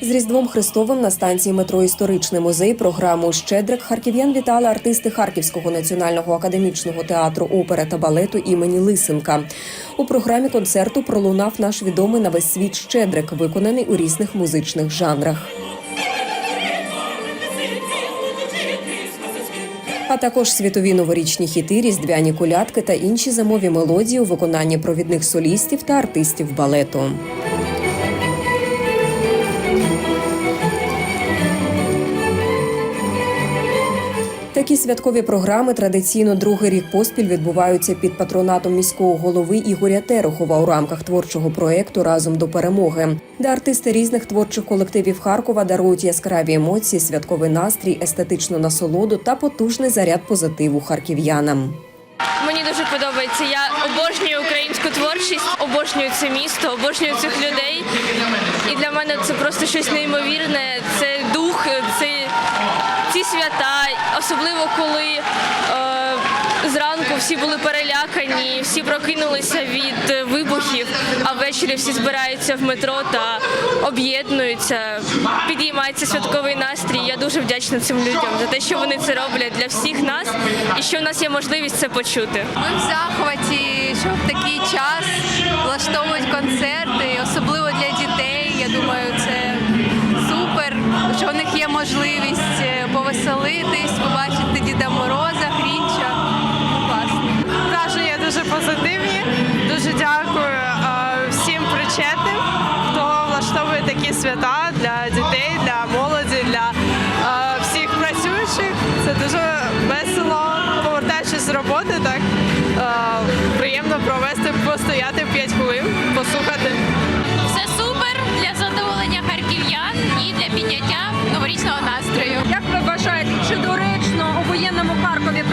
З Різдвом Христовим на станції метро Історичний музей програму Щедрик харків'ян вітали артисти Харківського національного академічного театру опери та балету імені Лисенка. У програмі концерту пролунав наш відомий на весь світ Щедрик, виконаний у різних музичних жанрах. А також світові новорічні хіти, різдвяні колядки та інші зимові мелодії у виконанні провідних солістів та артистів балету. Такі святкові програми традиційно другий рік поспіль відбуваються під патронатом міського голови Ігоря Терехова у рамках творчого проєкту Разом до перемоги, де артисти різних творчих колективів Харкова дарують яскраві емоції, святковий настрій, естетичну насолоду та потужний заряд позитиву харків'янам. Мені дуже подобається. Я обожнюю українську творчість, обожнюю це місто, обожнюю цих людей. І для мене це просто щось неймовірне. Це дух, це ці свята, особливо коли е, зранку всі були перелякані, всі прокинулися від е, вибухів, а ввечері всі збираються в метро та об'єднуються. Підіймається святковий настрій. Я дуже вдячна цим людям за те, що вони це роблять для всіх нас, і що в нас є можливість це почути. Ми в захваті, що в такий час влаштовують концерти, особливо дуже позитивні. Дуже дякую е, всім причетним, хто влаштовує такі свята для дітей, для молоді, для е, всіх працюючих. Це дуже весело. Повертаючись з роботи, так е, приємно провести, постояти 5 хвилин, послухати. Все супер для задоволення харків'ян і для підняття новорічного настрою. Як ви вважаєте, чи доречно у воєнному Харкові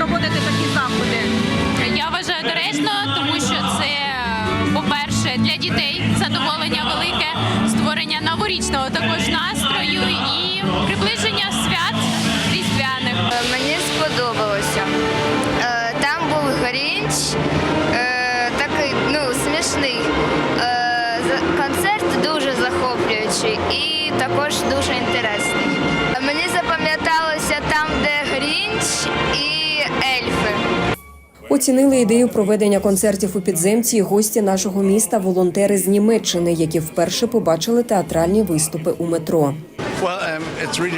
створення новорічного також настрою і приближення свят різдвяних. Мені сподобалося. Е, Там був Грінч, е, такий ну, смішний. Е, Концерт дуже захоплюючий і також дуже інтересний. Оцінили ідею проведення концертів у підземці гості нашого міста, волонтери з Німеччини, які вперше побачили театральні виступи у метро.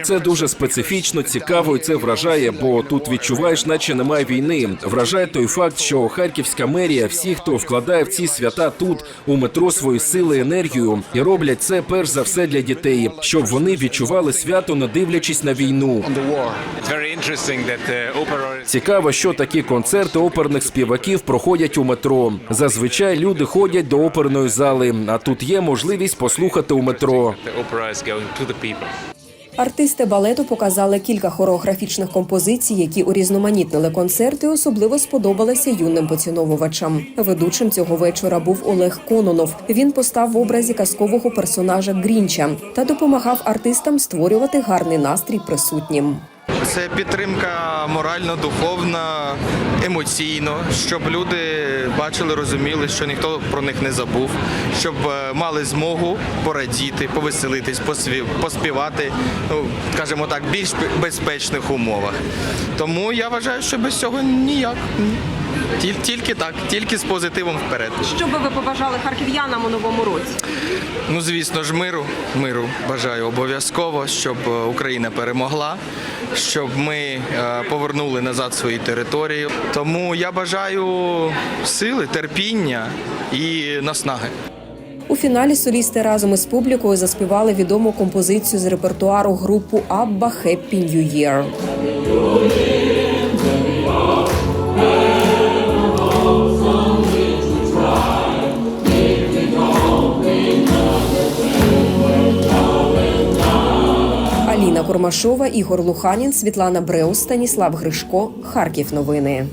Це дуже специфічно, цікаво, і це вражає, бо тут відчуваєш, наче немає війни. Вражає той факт, що харківська мерія, всі, хто вкладає в ці свята тут у метро свої сили, енергію, і роблять це перш за все для дітей, щоб вони відчували свято, не дивлячись на війну. Цікаво, що такі концерти оперних співаків проходять у метро. Зазвичай люди ходять до оперної зали, а тут є можливість послухати у метро. Артисти балету показали кілька хореографічних композицій, які урізноманітнили концерти. Особливо сподобалися юним поціновувачам. Ведучим цього вечора був Олег Кононов. Він постав в образі казкового персонажа Грінча та допомагав артистам створювати гарний настрій присутнім. Це підтримка морально-духовна, емоційно, щоб люди бачили, розуміли, що ніхто про них не забув, щоб е, мали змогу порадіти, повеселитись, поспівати, ну, скажімо так, більш безпечних умовах. Тому я вважаю, що без цього ніяк. Тіль- Тільки так, тільки з позитивом вперед. Що би ви побажали харків'янам у новому році? Ну, звісно ж, миру. Миру бажаю обов'язково, щоб е, Україна перемогла, щоб ми е, повернули назад свої території. Тому я бажаю сили, терпіння і наснаги. У фіналі солісти разом із публікою заспівали відому композицію з репертуару групу Абба «Happy New Year». Аліна Кормашова, Ігор Луханін, Світлана Бреус, Станіслав Гришко. Харків. Новини.